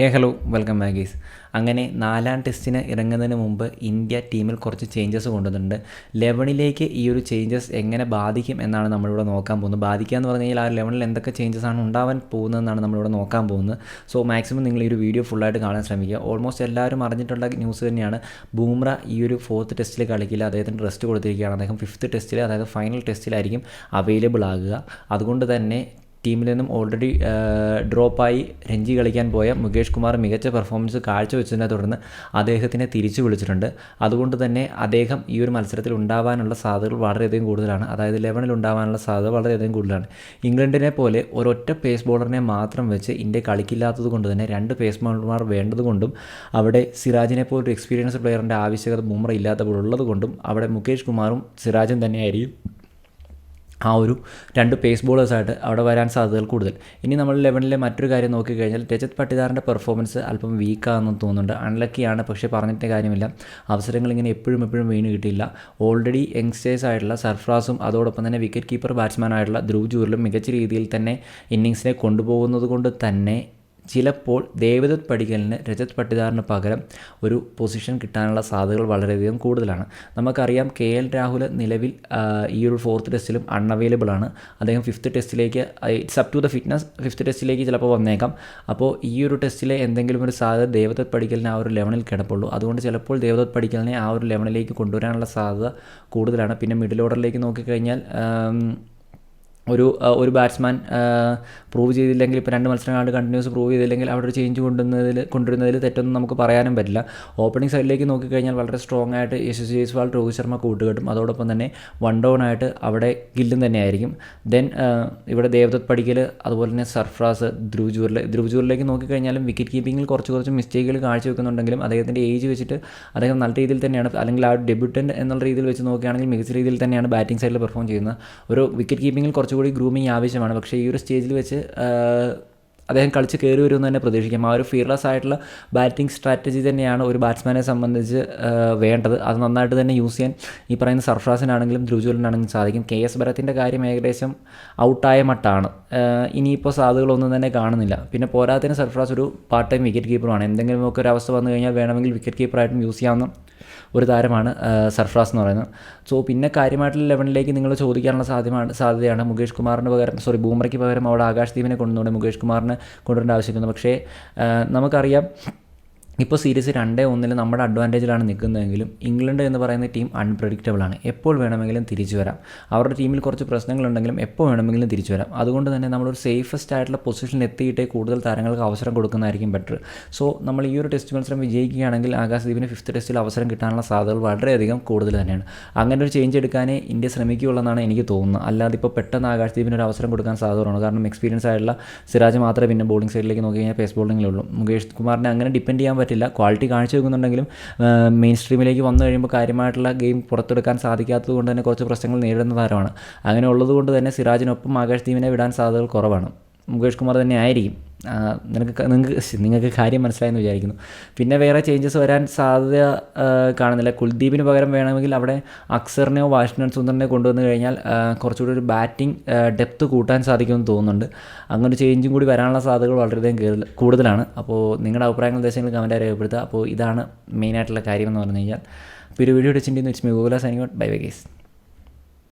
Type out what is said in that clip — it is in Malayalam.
ഹേ ഹലോ വെൽക്കം മാഗീസ് അങ്ങനെ നാലാം ടെസ്റ്റിന് ഇറങ്ങുന്നതിന് മുമ്പ് ഇന്ത്യ ടീമിൽ കുറച്ച് ചേഞ്ചസ് കൊണ്ടുവന്നിട്ടുണ്ട്. ലെവണിലേക്ക് ഈ ഒരു ചേഞ്ചസ് എങ്ങനെ ബാധിക്കും എന്നാണ് നമ്മളിവിടെ നോക്കാൻ പോകുന്നത്. ബാധിക്കുക എന്ന് പറഞ്ഞു കഴിഞ്ഞാൽ ആ ലെവണിൽ എന്തൊക്കെ ചേഞ്ചസ് ആണ് ഉണ്ടാവാൻ പോകുന്നതെന്നാണ് നമ്മളിവിടെ നോക്കാൻ പോകുന്നത്. സോ മാക്സിമം നിങ്ങൾ ഈ ഒരു വീഡിയോ ഫുള്ളായിട്ട് കാണാൻ ശ്രമിക്കുക. ഓൾമോസ്റ്റ് എല്ലാവരും അറിഞ്ഞിട്ടുള്ള ന്യൂസ് തന്നെയാണ്. ബൂമ്ര ഈ ഒരു ഫോർത്ത് ടെസ്റ്റിൽ കളിക്കില്ല. അദ്ദേഹത്തിന് റെസ്റ്റ് കൊടുത്തിരിക്കുകയാണ്. അദ്ദേഹം ഫിഫ്ത്ത് ടെസ്റ്റിൽ അതായത് ഫൈനൽ ടെസ്റ്റിലായിരിക്കും അവൈലബിൾ ആകുക. അതുകൊണ്ട് തന്നെ ടീമിൽ നിന്നും ഓൾറെഡി ഡ്രോപ്പായി രഞ്ജി കളിക്കാൻ പോയ മുകേഷ് കുമാർ മികച്ച പെർഫോമൻസ് കാഴ്ചവെച്ചതിനെ തുടർന്ന് അദ്ദേഹത്തിനെ തിരിച്ചു വിളിച്ചിട്ടുണ്ട്. അതുകൊണ്ട് തന്നെ അദ്ദേഹം ഈ ഒരു മത്സരത്തിൽ ഉണ്ടാവാനുള്ള സാധ്യതകൾ വളരെയധികം കൂടുതലാണ്. അതായത് ലെവനിൽ ഉണ്ടാവാനുള്ള സാധ്യത വളരെയധികം കൂടുതലാണ്. ഇംഗ്ലണ്ടിനെ പോലെ ഒരൊറ്റ പേസ് ബോളറിനെ മാത്രം വെച്ച് ഇന്ത്യ കളിക്കില്ലാത്തത് കൊണ്ട് തന്നെ രണ്ട് പേസ് ബോളർമാർ വേണ്ടതുകൊണ്ടും അവിടെ സിറാജിനെ പോലെ ഒരു എക്സ്പീരിയൻസ് പ്ലെയറിന്റെ ആവശ്യകത ബുംറ ഇല്ലാത്തപ്പോൾ ഉള്ളത് കൊണ്ടും അവിടെ മുകേഷ് കുമാറും സിറാജും തന്നെയായിരിക്കും. ആ ഒരു രണ്ട് പേസ് ബോളേഴ്സായിട്ട് അവിടെ വരാൻ സാധ്യതകൾ കൂടുതൽ. ഇനി നമ്മൾ ലെവനിലെ മറ്റൊരു കാര്യം നോക്കിക്കഴിഞ്ഞാൽ രജത് പട്ടിദാറിന്റെ പെർഫോമൻസ് അല്പം വീക്കാണെന്ന് തോന്നുന്നുണ്ട്. അൺലക്കിയാണ് പക്ഷേ പറഞ്ഞിട്ട് കാര്യമില്ല. അവസരങ്ങൾ ഇങ്ങനെ എപ്പോഴും എപ്പോഴും വീണ് കിട്ടിയില്ല. ഓൾറെഡി യങ്സ്റ്റേഴ്സ് ആയിട്ടുള്ള സർഫ്രാസും അതോടൊപ്പം തന്നെ വിക്കറ്റ് കീപ്പർ ബാറ്റ്സ്മാനായിട്ടുള്ള ധ്രുവ് ജൂറിലും മികച്ച രീതിയിൽ തന്നെ ഇന്നിങ്സിനെ കൊണ്ടുപോകുന്നത് കൊണ്ട് തന്നെ ചിലപ്പോൾ ദേവദത്ത് പടിക്കലിന് രജത് പട്ടിദാറിന് പകരം ഒരു പൊസിഷൻ കിട്ടാനുള്ള സാധ്യതകൾ വളരെയധികം കൂടുതലാണ്. നമുക്കറിയാം കെ എൽ രാഹുൽ നിലവിൽ ഈ ഒരു ഫോർത്ത് ടെസ്റ്റിലും അൺഅവൈലബിൾ ആണ്. അദ്ദേഹം fifth ടെസ്റ്റിലേക്ക് it's up to the fitness fifth ടെസ്റ്റിലേക്ക് ചിലപ്പോൾ വന്നേക്കാം. അപ്പോൾ ഈ ഒരു ടെസ്റ്റിലെ എന്തെങ്കിലും ഒരു സാധ്യത ദേവദത്ത് പടിക്കലിന് ആ ഒരു ലെവലിൽ കിടപ്പുള്ളൂ. അതുകൊണ്ട് ചിലപ്പോൾ ദേവദത്ത് പടിക്കലിനെ ആ ഒരു ലെവലിലേക്ക് കൊണ്ടുവരാനുള്ള സാധ്യത കൂടുതലാണ്. പിന്നെ മിഡിൽ ഓർഡറിലേക്ക് നോക്കിക്കഴിഞ്ഞാൽ ഒരു ഒരു ബാറ്റ്സ്മാൻ പ്രൂവ് ചെയ്തില്ലെങ്കിൽ ഇപ്പോൾ രണ്ട് മത്സരങ്ങളാണ്ട് കണ്ടിന്യൂസ് പ്രൂവ് ചെയ്തില്ലെങ്കിൽ അവിടെ ഒരു ചേഞ്ച് കൊണ്ടുവന്നതിൽ കൊണ്ടുവരുന്നതിൽ തെറ്റൊന്നും നമുക്ക് പറയാനും പറ്റില്ല. ഓപ്പണിംഗ് സൈഡിലേക്ക് നോക്കിക്കഴിഞ്ഞാൽ വളരെ സ്ട്രോങ് ആയിട്ട് യശസ് ജയ്സ്വാൾ രോഹിത് ശർമ്മ കൂട്ടുകെട്ടും. അതോടൊപ്പം തന്നെ വൺ ഡൗൺ ആയിട്ട് അവിടെ ഗില്ലും തന്നെയായിരിക്കും. ദെൻ ഇവിടെ ദേവദത്ത് പടിക്കൽ അതുപോലെ തന്നെ സർഫ്രാസ് ധ്രുവ് ജൂറിൽ ധ്രുവ് ജൂറിലേക്ക് നോക്കിക്കഴിഞ്ഞാലും വിക്കറ്റ് കീപ്പിങ്ങിൽ കുറച്ച് കുറച്ച് മിസ്റ്റേക്കുകൾ കാഴ്ചവെക്കുന്നുണ്ടെങ്കിലും അദ്ദേഹത്തിന്റെ ഏജ് വെച്ചിട്ട് അദ്ദേഹം നല്ല രീതിയിൽ തന്നെയാണ് അല്ലെങ്കിൽ ആ ഡെബ്യൂട്ടന്റ് എന്നുള്ള രീതിയിൽ വെച്ച് നോക്കുകയാണെങ്കിൽ മികച്ച രീതിയിൽ തന്നെയാണ് ബാറ്റിംഗ് സൈഡിൽ പെർഫോം ചെയ്യുന്നത്. ഒരു വിക്കറ്റ് കീപ്പിങ്ങിൽ കുറച്ചുകൂടി ഗ്രൂമിങ് ആവശ്യമാണ്. പക്ഷേ ഈ ഒരു സ്റ്റേജിൽ വെച്ച് അദ്ദേഹം കളിച്ച് കയറി വരുമെന്ന് തന്നെ പ്രതീക്ഷിക്കാം. ആ ഒരു ഫിയർലെസ് ആയിട്ടുള്ള ബാറ്റിംഗ് സ്ട്രാറ്റജി തന്നെയാണ് ഒരു ബാറ്റ്സ്മാനെ സംബന്ധിച്ച് വേണ്ടത്. അത് നന്നായിട്ട് തന്നെ യൂസ് ചെയ്യാൻ ഈ പറയുന്ന സർഫ്രാസിനാണെങ്കിലും ധ്രുജുലിനാണെങ്കിലും സാധിക്കും. കെ എസ് ഭരത്തിന്റെ കാര്യം ഏകദേശം ഔട്ടായ മട്ടാണ്. ഇനിയിപ്പോൾ സാധ്യതകളൊന്നും തന്നെ കാണുന്നില്ല. പിന്നെ പോരാത്തിന് സർഫ്രാസ് ഒരു പാർട്ട് ടൈം വിക്കറ്റ് കീപ്പറുമാണ് എന്തെങ്കിലുമൊക്കെ ഒരു അവസ്ഥ വന്നു കഴിഞ്ഞാൽ വേണമെങ്കിൽ വിക്കറ്റ് കീപ്പറായിട്ടും യൂസ് ചെയ്യാവുന്ന ഒരു താരമാണ് സർഫ്രാസ് എന്ന് പറയുന്നത്. സോ പിന്നെ കാര്യമായിട്ടുള്ള ലെവനിലേക്ക് നിങ്ങൾ ചോദിക്കാനുള്ള സാധ്യമാണ് സാധ്യതയാണ് മുകേഷ് കുമാറിന് പകരം സോറി ബൂമറയ്ക്ക് പകരം അവിടെ ആകാശ് ദീപിനെ കൊണ്ടുവന്നുകൊണ്ട് മുകേഷ് കുമാറിനെ കൊണ്ടുവരേണ്ട ആവശ്യമില്ല. പക്ഷേ നമുക്കറിയാം ഇപ്പോൾ സീരീസ് രണ്ടേ ഒന്നിൽ നമ്മുടെ അഡ്വാന്റേജിലാണ് നിൽക്കുന്നതെങ്കിലും ഇംഗ്ലണ്ട് എന്ന് പറയുന്ന ടീം അൺപ്രഡിക്റ്റബിൾ ആണ്. എപ്പോൾ വേണമെങ്കിലും തിരിച്ചു വരാം. അവരുടെ ടീമിൽ കുറച്ച് പ്രശ്നങ്ങളുണ്ടെങ്കിലും എപ്പോൾ വേണമെങ്കിലും തിരിച്ചു വരാം. അതുകൊണ്ട് തന്നെ നമ്മളൊരു സേഫസ്റ്റ് ആയിട്ടുള്ള പൊസിഷനിൽ എത്തിയിട്ടേ കൂടുതൽ താരങ്ങൾക്ക് അവസരം കൊടുക്കുന്നതായിരിക്കും ബെറ്റർ സോ നമ്മൾ ഈ ഒരു ടെസ്റ്റ് മത്സരം വിജയിക്കുകയാണെങ്കിൽ ആകാശദീപിന് ഫിഫ്ത്ത് ടെസ്റ്റിൽ അവസരം കിട്ടാനുള്ള സാധ്യതകൾ വളരെയധികം കൂടുതൽ തന്നെയാണ്. അങ്ങനെ ഒരു ചേഞ്ച് എടുക്കാനേ ഇന്ത്യ ശ്രമിക്കുകയുള്ളൂ എന്നാണ് എനിക്ക് തോന്നുന്നത്. അല്ലാതെ ഇപ്പോൾ പെട്ടെന്ന് ആകാശദീപിന് ഒരു അവസരം കൊടുക്കാൻ സാധ്യതയാണ് കാരണം എക്സ്പീരിയൻസ് ആയിട്ടുള്ള സിരാജ് മാത്രമേ പിന്നെ ബോളിംഗ് സൈഡിലേക്ക് നോക്കി കഴിഞ്ഞാൽ പേസ് ബോളിങ്ങിലുള്ളൂ മുകേഷ് കുമാറിനെ അങ്ങനെ ഡിപ്പെൻഡ് ചെയ്യാൻ പറ്റില്ല. ക്വാളിറ്റി കാണിച്ചു വെക്കുന്നുണ്ടെങ്കിലും മെയിൻ സ്ട്രീമിലേക്ക് വന്നു കഴിയുമ്പോൾ കാര്യമായിട്ടുള്ള ഗെയിം പുറത്തെടുക്കാൻ സാധിക്കാത്തത് കൊണ്ട് തന്നെ കുറച്ച് പ്രശ്നങ്ങൾ നേരിടുന്ന താരമാണ്. അങ്ങനെ ഉള്ളതുകൊണ്ട് തന്നെ സിറാജിനൊപ്പം ആകാശ് ടീമിനെ വിടാൻ സാധ്യതകൾ കുറവാണ്. മുകേഷ് കുമാർ തന്നെ ആയിരിക്കും. നിനക്ക് നിങ്ങൾക്ക് നിങ്ങൾക്ക് കാര്യം മനസ്സിലായെന്ന് വിചാരിക്കുന്നു. പിന്നെ വേറെ ചേഞ്ചസ് വരാൻ സാധ്യത കാണുന്നില്ല. കുൽദീപിന് പകരം വേണമെങ്കിൽ അവിടെ അക്സറിനെയോ വാഷിംഗ്ടൺ സുന്ദറിനെയോ കൊണ്ടുവന്നു കഴിഞ്ഞാൽ കുറച്ചുകൂടി ഒരു ബാറ്റിംഗ് ഡെപ്ത് കൂട്ടാൻ സാധിക്കുമെന്ന് തോന്നുന്നുണ്ട്. അങ്ങനെ ചേഞ്ചും കൂടി വരാനുള്ള സാധ്യതകൾ വളരെയധികം കൂടുതലാണ്. അപ്പോൾ നിങ്ങളുടെ അഭിപ്രായങ്ങൾ ദേശങ്ങൾ കമന്റായി രേഖപ്പെടുത്തുക. അപ്പോൾ ഇതാണ് മെയിനായിട്ടുള്ള കാര്യമെന്ന് പറഞ്ഞു കഴിഞ്ഞാൽ. അപ്പോൾ ഒരു വീഡിയോ ഇടിച്ചിട്ടുണ്ടെന്ന് വെച്ച് ഗൂഗിള സൈനിങ് ബൈ ബൈ ഗേസ്